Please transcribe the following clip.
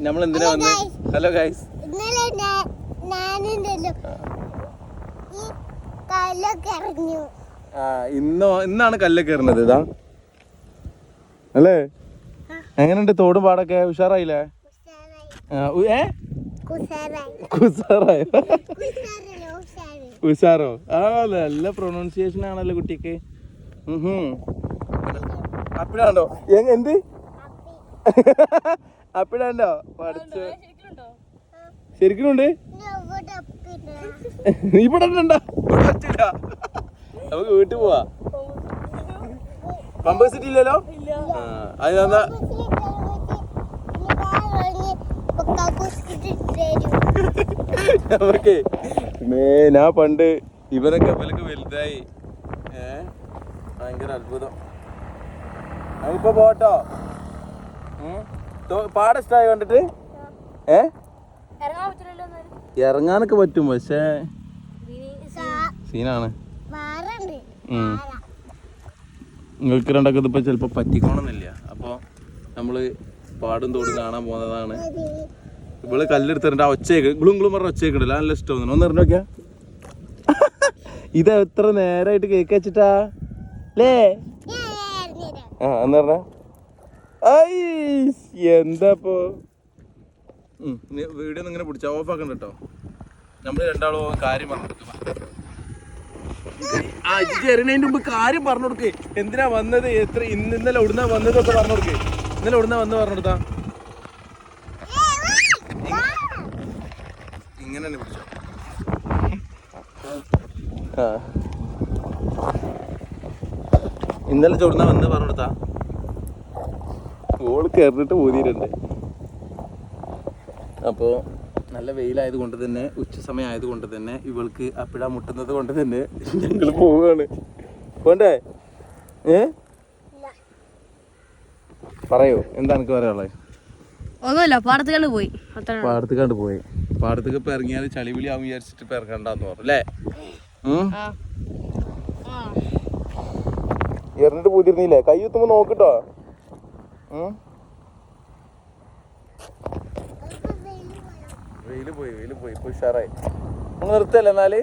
നമ്മൾ എന്തിനാ വന്നത് ഹലോ ഗൈസ് ആ. ഇന്നോ ഇന്നാണ് കല്ലൊക്കെ കയറുന്നത് ഇതാ. അല്ലേ? എങ്ങനെയുണ്ട്? തോടും പാടൊക്കെ ഉഷാറായില്ലേ? ഏ? കുസാറായി. ഉഷാറ്. ആ നല്ല പ്രൊണൗൺസിയേഷൻ ആണല്ലോ കുട്ടിക്ക്. അപ്പിടാണ്ടോ എ- എന്ത്? അപ്പിടാണ്ടോ? പഠിച്ചു. ശരിക്കും ഉണ്ട് അപ്പിട ഇവിടെ ഉണ്ടോ ഇവിടെ നമുക്ക് വീട്ടിൽ പോവാ. പമ്പേഴ്സ് ഇല്ലല്ലോ? ആ, അത് നന്നാ നമുക്ക് ഞാൻ പണ്ട് ഇവരൊക്കെ ഇവനൊക്കെ വലുതായി. ഏ ഭയങ്കര അത്ഭുതം. നമുക്കിപ്പോ പോട്ടോ പാടം ഇഷ്ടമായി കണ്ടിട്ട്? ഏ? ഇറങ്ങാനൊക്കെ പറ്റും പക്ഷേ സീനാണ്. നിങ്ങൾക്ക് രണ്ടൊക്കെ ഇതിപ്പോ ചിലപ്പോ പറ്റിക്കോണമെന്നില്ല അപ്പൊ നമ്മൾ പാടും തോടും കാണാൻ പോകുന്നതാണ്. ഇവൾ കല്ലെടുത്തിട്ട് ആ ഒച്ചയൊക്കെ ഇങ്ങളും ഇങ്ങളും പറഞ്ഞ ഒച്ചയൊക്കെ ഉണ്ടല്ലോ നല്ല ഇഷ്ടം ഒന്ന് പറഞ്ഞു നോക്കിയാ. ഇത് എത്ര നേരായിട്ട് കേക്ക് വെച്ചിട്ടാ? ലേ ആ എന്ന് പറഞ്ഞ. എന്താപ്പോ? വീഡിയോ ഇങ്ങനെ പിടിച്ച ഓഫ് ആക്കണ്ട കേട്ടോ നമ്മൾ രണ്ടാളും കാര്യം പറഞ്ഞു എറിയണതിന്റെ മുമ്പ് കാര്യം പറഞ്ഞു കൊടുക്ക്. എന്തിനാ വന്നത്? എത്ര ഇന്ന് ഇന്നലെ എവിടുന്നാ വന്നതൊക്കെ പറഞ്ഞു കൊടുക്ക്. ഇന്നലെ എവിടുന്നാ വന്ന് പറഞ്ഞു കൊടുത്താ? ഇങ്ങനെ തന്നെ പിടിച്ചോ. ഇന്നലെ ചുടുന്ന വന്ന് പറഞ്ഞു കൊടുത്താ? ഓൾ കയറിട്ട് ഊതിയിട്ടുണ്ട്. അപ്പോൾ നല്ല വെയിലായത് കൊണ്ട് തന്നെ ഉച്ച സമയമായത് കൊണ്ട് തന്നെ ഇവൾക്ക് അപ്പിഴ മുട്ടുന്നത് കൊണ്ട് തന്നെ ഞങ്ങൾ പോവുകയാണ് പോണ്ടേ? ഏ? പറയോ എന്താ എനിക്ക് പറയാനുള്ളത് ഒന്നുമില്ല പാടത്തുകൊണ്ട് പോയി. അത്ര പാടത്ത് കണ്ട് പോയി. പാടത്തേക്ക് ഇപ്പൊ ഇറങ്ങിയാൽ ചളിവിളി ആവും വിചാരിച്ചിട്ട് ഇപ്പൊ ഇറങ്ങണ്ടെന്ന് പറഞ്ഞു അല്ലേ? എറിഞ്ഞിട്ട് പൂതിരുന്നില്ലേ കൈ കുത്തുമ്പോ നോക്കിട്ടോ വെയിൽ പോയി വെയിൽ പോയി. ഇപ്പൊ ഉഷാറായി. നിർത്തല്ലേ എന്നാൽ?